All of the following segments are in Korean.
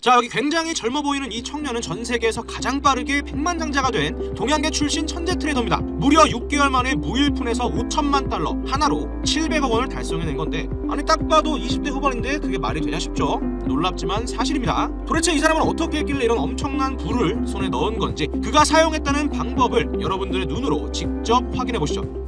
자 여기 굉장히 젊어 보이는 이 청년은 전 세계에서 가장 빠르게 백만장자가 된 동양계 출신 천재 트레이더입니다. 무려 6개월 만에 무일푼에서 5천만 달러 하나로 700억 원을 달성해낸 건데 아니 딱 봐도 20대 후반인데 그게 말이 되냐 싶죠? 놀랍지만 사실입니다. 도대체 이 사람은 어떻게 했길래 이런 엄청난 부를 손에 넣은 건지 그가 사용했다는 방법을 여러분들의 눈으로 직접 확인해 보시죠.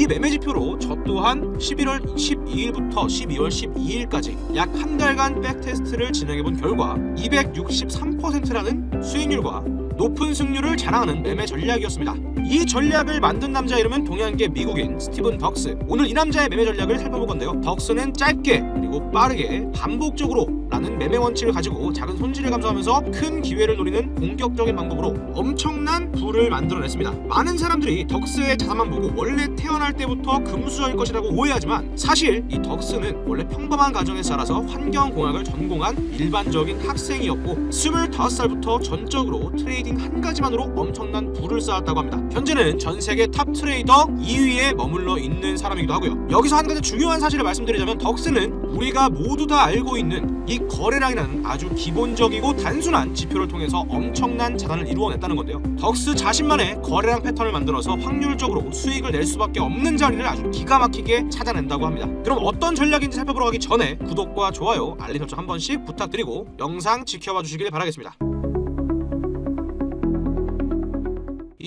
이 매매 지표로 저 또한 11월 12일부터 12월 12일까지 약 한 달간 백테스트를 진행해 본 결과 263%라는 수익률과 높은 승률을 자랑하는 매매 전략이었습니다. 이 전략을 만든 남자 이름은 동양계 미국인 스티븐 덕스. 오늘 이 남자의 매매 전략을 살펴볼 건데요. 덕스는 짧게 그리고 빠르게 반복적으로 라는 매매 원칙을 가지고 작은 손실을 감소하면서 큰 기회를 노리는 공격적인 방법으로 엄청난 부를 만들어냈습니다. 많은 사람들이 덕스의 자산만 보고 원래 태어날 때부터 금수저일 것이라고 오해하지만 사실 이 덕스는 원래 평범한 가정에서 자라서 환경공학을 전공한 일반적인 학생이었고 25살부터 전적으로 트레이딩 한 가지만으로 엄청난 부를 쌓았다고 합니다. 현재는 전 세계 탑 트레이더 2위에 머물러 있는 사람이기도 하고요. 여기서 한 가지 중요한 사실을 말씀드리자면 덕스는 우리가 모두 다 알고 있는 이 거래량이라는 아주 기본적이고 단순한 지표를 통해서 엄청난 자산을 이루어냈다는 건데요. 덕스 자신만의 거래량 패턴을 만들어서 확률적으로 수익을 낼 수밖에 없는 자리를 아주 기가 막히게 찾아낸다고 합니다. 그럼 어떤 전략인지 살펴보러 가기 전에 구독과 좋아요, 알림 설정 한 번씩 부탁드리고 영상 지켜봐 주시길 바라겠습니다.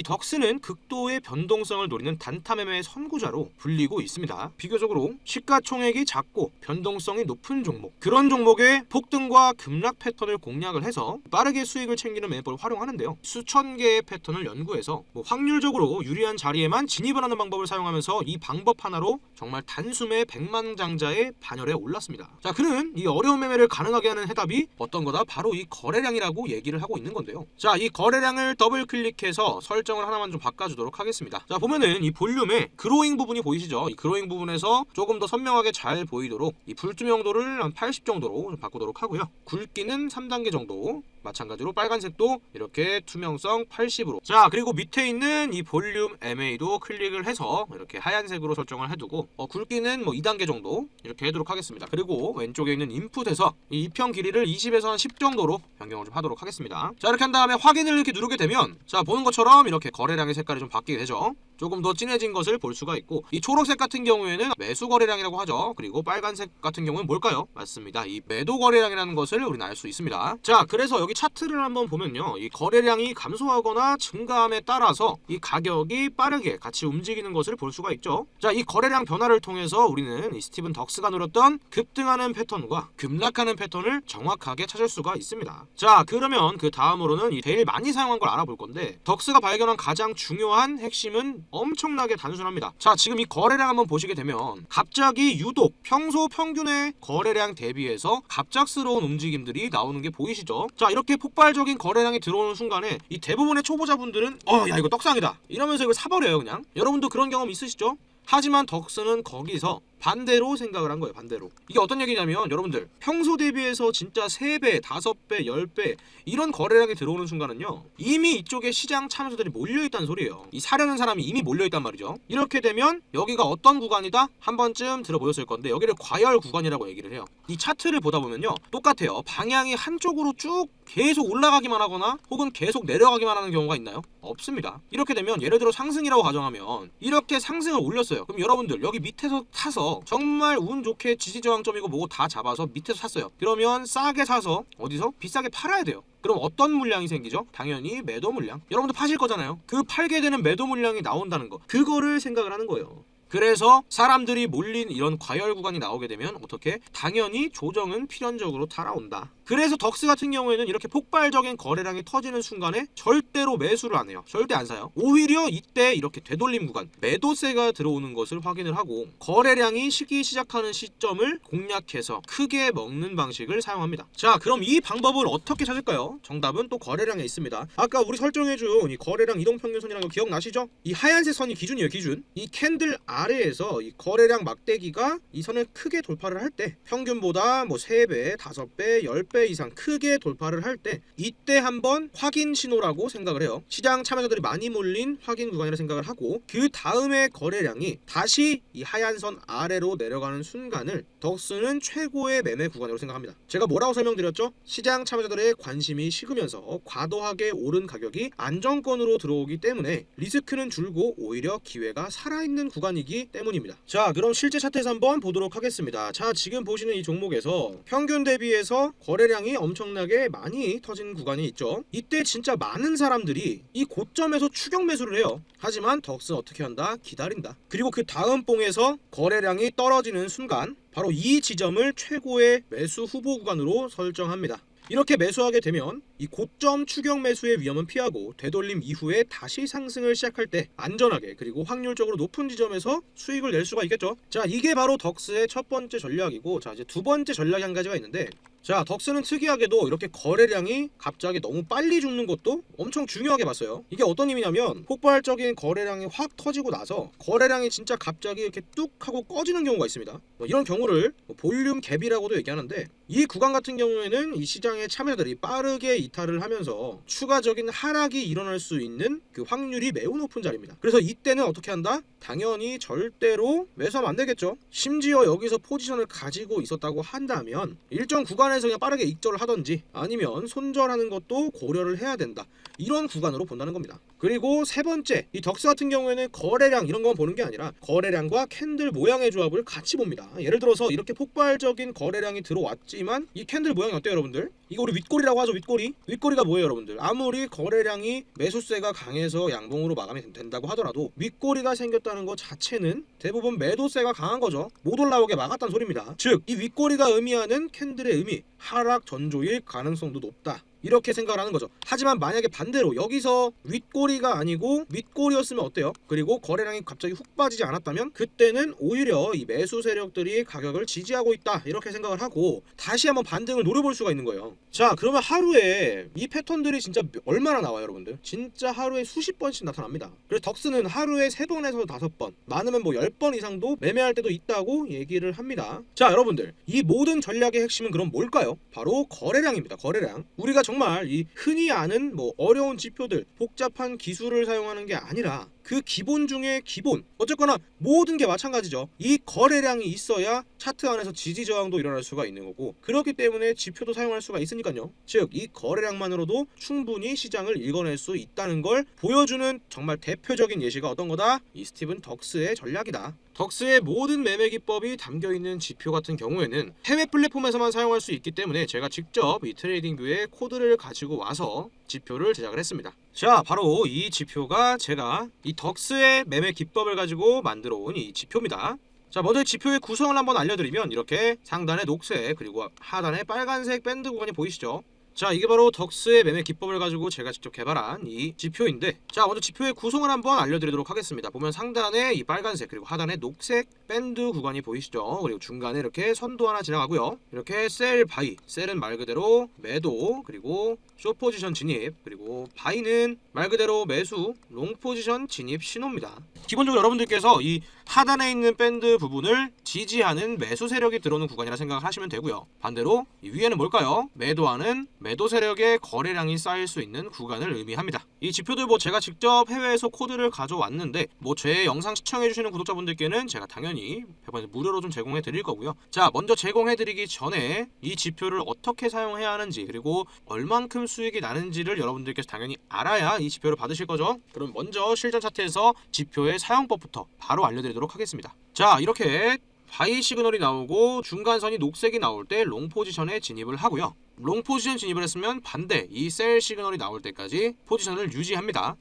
이 덕스는 극도의 변동성을 노리는 단타 매매의 선구자로 불리고 있습니다. 비교적으로 시가총액이 작고 변동성이 높은 종목 그런 종목의 폭등과 급락 패턴을 공략을 해서 빠르게 수익을 챙기는 매매법을 활용하는데요. 수천 개의 패턴을 연구해서 뭐 확률적으로 유리한 자리에만 진입을 하는 방법을 사용하면서 이 방법 하나로 정말 단숨에 백만장자의 반열에 올랐습니다. 자, 그는 이 어려운 매매를 가능하게 하는 해답이 어떤 거다? 바로 이 거래량이라고 얘기를 하고 있는 건데요. 자, 이 거래량을 더블 클릭해서 설정 을 하나만 좀 바꿔주도록 하겠습니다. 자, 보면은 이 볼륨에 그로잉 부분이 보이시죠? 이 그로잉 부분에서 조금 더 선명하게 잘 보이도록 이 불투명도를 한 80 정도로 좀 바꾸도록 하고요. 굵기는 3단계 정도. 마찬가지로 빨간색도 이렇게 투명성 80으로. 자 그리고 밑에 있는 이 볼륨 MA도 클릭을 해서 이렇게 하얀색으로 설정을 해두고 어, 굵기는 뭐 2단계 정도 이렇게 해도록 하겠습니다. 그리고 왼쪽에 있는 인풋에서 이 입형 길이를 20에서 한 10 정도로 변경을 좀 하도록 하겠습니다. 자 이렇게 한 다음에 확인을 이렇게 누르게 되면 자 보는 것처럼 이렇게 거래량의 색깔이 좀 바뀌게 되죠 조금 더 진해진 것을 볼 수가 있고 이 초록색 같은 경우에는 매수 거래량이라고 하죠. 그리고 빨간색 같은 경우는 뭘까요? 맞습니다. 이 매도 거래량이라는 것을 우리는 알 수 있습니다. 자, 그래서 여기 차트를 한번 보면요. 이 거래량이 감소하거나 증가함에 따라서 이 가격이 빠르게 같이 움직이는 것을 볼 수가 있죠. 자, 이 거래량 변화를 통해서 우리는 이 스티븐 덕스가 노렸던 급등하는 패턴과 급락하는 패턴을 정확하게 찾을 수가 있습니다. 자, 그러면 그 다음으로는 이 제일 많이 사용한 걸 알아볼 건데 덕스가 발견한 가장 중요한 핵심은 엄청나게 단순합니다. 자, 지금 이 거래량 한번 보시게 되면 갑자기 유독 평소 평균의 거래량 대비해서 갑작스러운 움직임들이 나오는 게 보이시죠? 자, 이렇게 폭발적인 거래량이 들어오는 순간에 이 대부분의 초보자분들은 어, 야 이거 떡상이다. 이러면서 이걸 사버려요, 그냥. 여러분도 그런 경험 있으시죠? 하지만 덕스는 거기서 반대로 생각을 한 거예요. 반대로. 이게 어떤 얘기냐면 여러분들 평소 대비해서 진짜 3배, 5배, 10배 이런 거래량이 들어오는 순간은요. 이미 이쪽에 시장 참여자들이 몰려 있다는 소리예요. 이 사려는 사람이 이미 몰려 있단 말이죠. 이렇게 되면 여기가 어떤 구간이다? 한 번쯤 들어보셨을 건데 여기를 과열 구간이라고 얘기를 해요. 이 차트를 보다 보면요. 똑같아요. 방향이 한쪽으로 쭉 계속 올라가기만 하거나 혹은 계속 내려가기만 하는 경우가 있나요? 없습니다. 이렇게 되면 예를 들어 상승이라고 가정하면 이렇게 상승을 올렸어요. 그럼 여러분들 여기 밑에서 타서 정말 운 좋게 지지저항점이고 뭐고 다 잡아서 밑에서 샀어요. 그러면 싸게 사서 어디서 비싸게 팔아야 돼요. 그럼 어떤 물량이 생기죠? 당연히 매도 물량. 여러분들 파실 거잖아요. 그 팔게 되는 매도 물량이 나온다는 거. 그거를 생각을 하는 거예요. 그래서 사람들이 몰린 이런 과열 구간이 나오게 되면 어떻게? 당연히 조정은 필연적으로 따라온다. 그래서 덕스 같은 경우에는 이렇게 폭발적인 거래량이 터지는 순간에 절대로 매수를 안 해요. 절대 안 사요. 오히려 이때 이렇게 되돌림 구간, 매도세가 들어오는 것을 확인을 하고 거래량이 시기 시작하는 시점을 공략해서 크게 먹는 방식을 사용합니다. 자, 그럼 이 방법을 어떻게 찾을까요? 정답은 또 거래량에 있습니다. 아까 우리 설정해준 이 거래량 이동평균선이라는 거 기억나시죠? 이 하얀색 선이 기준이에요, 기준. 이 캔들 아래에서 이 거래량 막대기가 이 선을 크게 돌파를 할 때 평균보다 뭐 3배, 5배, 10배 10배 이상 크게 돌파를 할 때 이때 한번 확인 신호라고 생각을 해요. 시장 참여자들이 많이 몰린 확인 구간이라 생각을 하고 그 다음에 거래량이 다시 이 하얀 선 아래로 내려가는 순간을 덕스는 최고의 매매 구간으로 생각합니다. 제가 뭐라고 설명드렸죠? 시장 참여자들의 관심이 식으면서 과도하게 오른 가격이 안정권으로 들어오기 때문에 리스크는 줄고 오히려 기회가 살아있는 구간이기 때문입니다. 자, 그럼 실제 차트에서 한번 보도록 하겠습니다. 자, 지금 보시는 이 종목에서 평균 대비해서 거래 량이 엄청나게 많이 터진 구간이 있죠. 이때 진짜 많은 사람들이 이 고점에서 추격 매수를 해요. 하지만 덕스는 어떻게 한다? 기다린다. 그리고 그 다음 봉에서 거래량이 떨어지는 순간 바로 이 지점을 최고의 매수 후보 구간으로 설정합니다. 이렇게 매수하게 되면 이 고점 추격 매수의 위험은 피하고 되돌림 이후에 다시 상승을 시작할 때 안전하게 그리고 확률적으로 높은 지점에서 수익을 낼 수가 있겠죠. 자, 이게 바로 덕스의 첫 번째 전략이고 자, 이제 두 번째 전략이 한 가지가 있는데 자, 덕스는 특이하게도 이렇게 거래량이 갑자기 너무 빨리 죽는 것도 엄청 중요하게 봤어요. 이게 어떤 의미냐면 폭발적인 거래량이 확 터지고 나서 거래량이 진짜 갑자기 이렇게 뚝 하고 꺼지는 경우가 있습니다. 뭐 이런 경우를 뭐 볼륨 갭이라고도 얘기하는데 이 구간 같은 경우에는 이 시장의 참여자들이 빠르게 이탈을 하면서 추가적인 하락이 일어날 수 있는 그 확률이 매우 높은 자리입니다. 그래서 이때는 어떻게 한다? 당연히 절대로 매수하면 안 되겠죠. 심지어 여기서 포지션을 가지고 있었다고 한다면 일정 구간 에서 그냥 빠르게 익절을 하던지 아니면 손절하는 것도 고려를 해야 된다. 이런 구간으로 본다는 겁니다. 그리고 세 번째, 이 덕스 같은 경우에는 거래량 이런 것만 보는 게 아니라 거래량과 캔들 모양의 조합을 같이 봅니다. 예를 들어서 이렇게 폭발적인 거래량이 들어왔지만 이 캔들 모양이 어때요, 여러분들? 이거 우리 윗꼬리라고 하죠, 윗꼬리. 윗꼬리가 뭐예요, 여러분들? 아무리 거래량이 매수세가 강해서 양봉으로 마감이 된다고 하더라도 윗꼬리가 생겼다는 것 자체는 대부분 매도세가 강한 거죠. 못 올라오게 막았다는 소리입니다. 즉, 이 윗꼬리가 의미하는 캔들의 의미, 하락 전조일 가능성도 높다. 이렇게 생각을 하는 거죠. 하지만 만약에 반대로 여기서 윗꼬리가 아니고 윗꼬리였으면 어때요? 그리고 거래량이 갑자기 훅 빠지지 않았다면 그때는 오히려 이 매수 세력들이 가격을 지지하고 있다 이렇게 생각을 하고 다시 한번 반등을 노려볼 수가 있는 거예요. 자 그러면 하루에 이 패턴들이 진짜 얼마나 나와요 여러분들? 진짜 하루에 수십 번씩 나타납니다. 그래서 덕스는 하루에 세 번에서 다섯 번 많으면 뭐 열 번 이상도 매매할 때도 있다고 얘기를 합니다. 자 여러분들 이 모든 전략의 핵심은 그럼 뭘까요? 바로 거래량입니다. 거래량. 우리가 정말 이 흔히 아는 뭐 어려운 지표들, 복잡한 기술을 사용하는 게 아니라 그 기본 중에 기본. 어쨌거나 모든 게 마찬가지죠. 이 거래량이 있어야 차트 안에서 지지 저항도 일어날 수가 있는 거고 그렇기 때문에 지표도 사용할 수가 있으니까요. 즉 이 거래량만으로도 충분히 시장을 읽어낼 수 있다는 걸 보여주는 정말 대표적인 예시가 어떤 거다? 이 스티븐 덕스의 전략이다. 덕스의 모든 매매 기법이 담겨 있는 지표 같은 경우에는 해외 플랫폼에서만 사용할 수 있기 때문에 제가 직접 이 트레이딩뷰의 코드를 가지고 와서 지표를 제작을 했습니다. 자, 바로 이 지표가 제가 이 덕스의 매매 기법을 가지고 만들어 온 이 지표입니다. 자, 먼저 지표의 구성을 한번 알려드리면 이렇게 상단에 녹색 그리고 하단에 빨간색 밴드 구간이 보이시죠? 자 이게 바로 덕스의 매매 기법을 가지고 제가 직접 개발한 이 지표인데 자 먼저 지표의 구성을 한번 알려드리도록 하겠습니다 보면 상단에 이 빨간색 그리고 하단에 녹색 밴드 구간이 보이시죠 그리고 중간에 이렇게 선도 하나 지나가고요 이렇게 셀 바이 셀은 말 그대로 매도 그리고 숏 포지션 진입 그리고 바이는 말 그대로 매수 롱 포지션 진입 신호입니다 기본적으로 여러분들께서 이 하단에 있는 밴드 부분을 지지하는 매수 세력이 들어오는 구간이라 생각을 하시면 되고요. 반대로 이 위에는 뭘까요? 매도하는 매도 세력의 거래량이 쌓일 수 있는 구간을 의미합니다. 이 지표들 뭐 제가 직접 해외에서 코드를 가져왔는데 뭐 제 영상 시청해주시는 구독자분들께는 제가 당연히 100% 무료로 좀 제공해 드릴 거고요. 자 먼저 제공해 드리기 전에 이 지표를 어떻게 사용해야 하는지 그리고 얼만큼 수익이 나는지를 여러분들께서 당연히 알아야 이 지표를 받으실 거죠. 그럼 먼저 실전 차트에서 지표의 사용법부터 바로 알려드리도록 하겠습니다. 자 이렇게 바이 시그널이 나오고 중간선이 녹색이 나올 때 롱 포지션에 진입을 하고요. 롱 포지션 진입을 했으면 반대 이 셀 시그널이 나올 때까지 포지션을 유지합니다.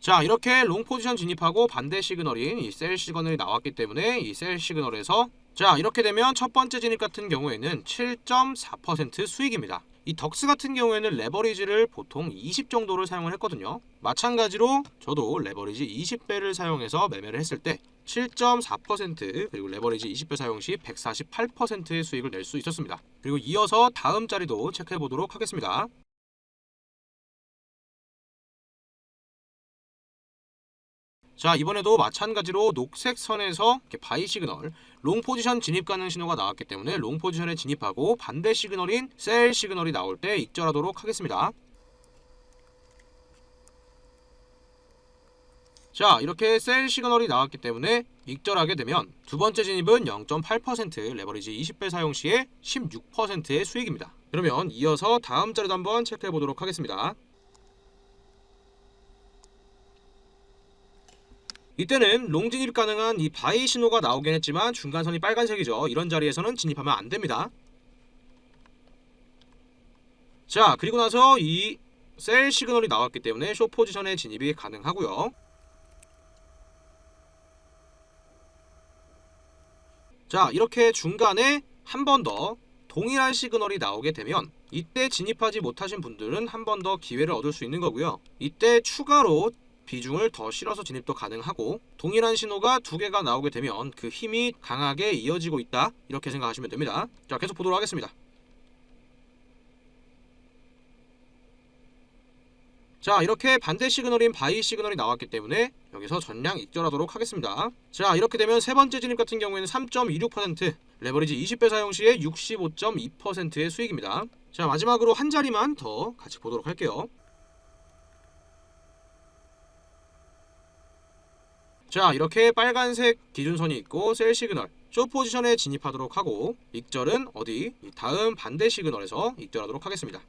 자 이렇게 롱 포지션 진입하고 반대 시그널인 이 셀 시그널이 나왔기 때문에 이 셀 시그널에서 자 이렇게 되면 첫 번째 진입 같은 경우에는 7.4% 수익입니다. 이 덕스 같은 경우에는 레버리지를 보통 20 정도를 사용을 했거든요. 마찬가지로 저도 레버리지 20배를 사용해서 매매를 했을 때 7.4% 그리고 레버리지 20배 사용 시 148%의 수익을 낼 수 있었습니다. 그리고 이어서 다음 자리도 체크해 보도록 하겠습니다. 자 이번에도 마찬가지로 녹색 선에서 바이 시그널 롱 포지션 진입 가능 신호가 나왔기 때문에 롱 포지션에 진입하고 반대 시그널인 셀 시그널이 나올 때 익절하도록 하겠습니다. 자 이렇게 셀 시그널이 나왔기 때문에 익절하게 되면 두 번째 진입은 0.8% 레버리지 20배 사용 시에 16%의 수익입니다. 그러면 이어서 다음 자료도 한번 체크해 보도록 하겠습니다. 이때는 롱 진입 가능한 이 바이 신호가 나오긴 했지만 중간선이 빨간색이죠. 이런 자리에서는 진입하면 안 됩니다. 자 그리고 나서 이 셀 시그널이 나왔기 때문에 쇼 포지션에 진입이 가능하고요. 자 이렇게 중간에 한 번 더 동일한 시그널이 나오게 되면 이때 진입하지 못하신 분들은 한 번 더 기회를 얻을 수 있는 거고요. 이때 추가로 비중을 더 실어서 진입도 가능하고 동일한 신호가 두 개가 나오게 되면 그 힘이 강하게 이어지고 있다 이렇게 생각하시면 됩니다. 자 계속 보도록 하겠습니다. 자 이렇게 반대 시그널인 바이 시그널이 나왔기 때문에 여기서 전량 익절하도록 하겠습니다. 자 이렇게 되면 세 번째 진입 같은 경우에는 3.26% 레버리지 20배 사용 시에 65.2%의 수익입니다. 자 마지막으로 한 자리만 더 같이 보도록 할게요. 자 이렇게 빨간색 기준선이 있고 셀 시그널 쇼 포지션에 진입하도록 하고 익절은 어디 이 다음 반대 시그널에서 익절하도록 하겠습니다.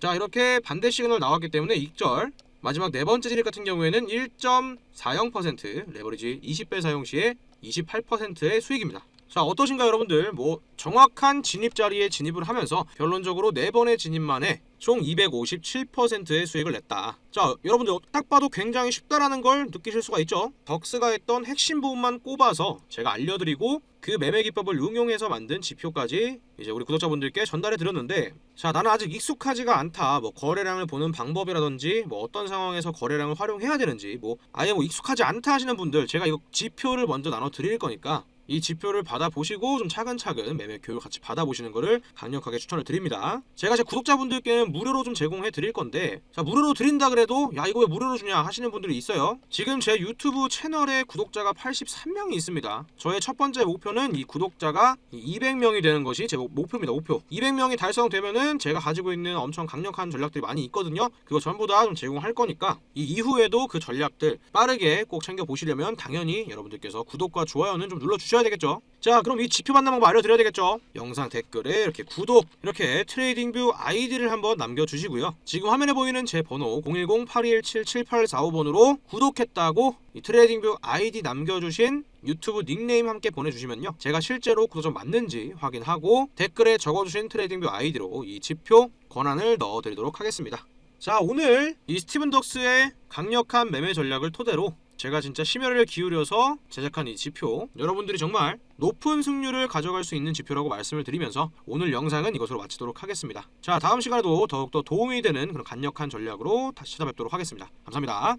자 이렇게 반대 시그널 나왔기 때문에 익절 마지막 네 번째 진입 같은 경우에는 1.40% 레버리지 20배 사용 시에 28%의 수익입니다. 자 어떠신가요 여러분들 뭐 정확한 진입 자리에 진입을 하면서 결론적으로 네 번의 진입만에 총 257%의 수익을 냈다. 자 여러분들 딱 봐도 굉장히 쉽다라는 걸 느끼실 수가 있죠. 덕스가 했던 핵심 부분만 꼽아서 제가 알려드리고 그 매매 기법을 응용해서 만든 지표까지 이제 우리 구독자분들께 전달해 드렸는데 자 나는 아직 익숙하지가 않다. 뭐 거래량을 보는 방법이라든지 뭐 어떤 상황에서 거래량을 활용해야 되는지 뭐 아예 뭐 익숙하지 않다 하시는 분들 제가 이거 지표를 먼저 나눠 드릴 거니까 이 지표를 받아보시고 좀 차근차근 매매 교육 같이 받아보시는 것을 강력하게 추천을 드립니다. 제가 제 구독자분들께는 무료로 좀 제공해 드릴 건데 자 무료로 드린다 그래도 야 이거 왜 무료로 주냐 하시는 분들이 있어요. 지금 제 유튜브 채널에 구독자가 83명이 있습니다. 저의 첫 번째 목표는 이 구독자가 200명이 되는 것이 제 목- 목표입니다. 목표. 200명이 달성되면은 제가 가지고 있는 엄청 강력한 전략들이 많이 있거든요. 그거 전부 다 좀 제공할 거니까 이 이후에도 그 전략들 빠르게 꼭 챙겨 보시려면 당연히 여러분들께서 구독과 좋아요는 좀 눌러 주셔야 되겠죠. 자, 그럼 이 지표 받는 방법 알려드려야 되겠죠. 영상 댓글에 이렇게 구독, 이렇게 트레이딩뷰 아이디를 한번 남겨주시고요. 지금 화면에 보이는 제 번호 010-8217-7845번으로 구독했다고 이 트레이딩뷰 아이디 남겨주신 유튜브 닉네임 함께 보내주시면요. 제가 실제로 구독자 맞는지 확인하고 댓글에 적어주신 트레이딩뷰 아이디로 이 지표 권한을 넣어드리도록 하겠습니다. 자, 오늘 이 스티븐 덕스의 강력한 매매 전략을 토대로 제가 진짜 심혈을 기울여서 제작한 이 지표 여러분들이 정말 높은 승률을 가져갈 수 있는 지표라고 말씀을 드리면서 오늘 영상은 이것으로 마치도록 하겠습니다. 자 다음 시간에도 더욱더 도움이 되는 그런 강력한 전략으로 다시 찾아뵙도록 하겠습니다. 감사합니다.